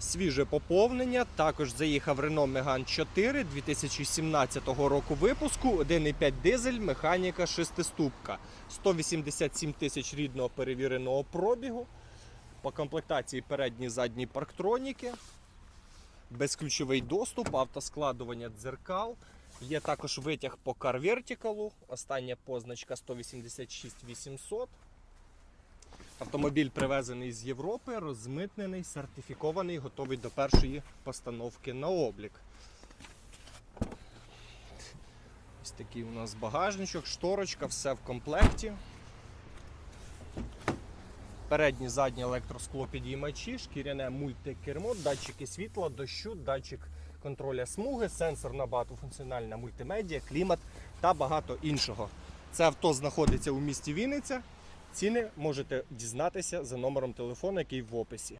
Свіже поповнення. Також заїхав Renault Megane 4 2017 року випуску. 1,5 дизель, механіка шестиступка. 187 тисяч рідного перевіреного пробігу. По комплектації передні задні парктроніки. Безключовий доступ, автоскладування дзеркал. Є також витяг по Car. Остання позначка 186 800. Автомобіль привезений з Європи, розмитнений, сертифікований, готовий до першої постановки на облік. Ось такий у нас багажничок, шторочка, все в комплекті. Передні, задні електроскло підіймачі, шкіряне мультикермо, датчики світла, дощу, датчик контроля смуги, сенсорна багатофункціональна мультимедіа, клімат та багато іншого. Це авто знаходиться у місті Вінниця. Ціни можете дізнатися за номером телефону, який в описі.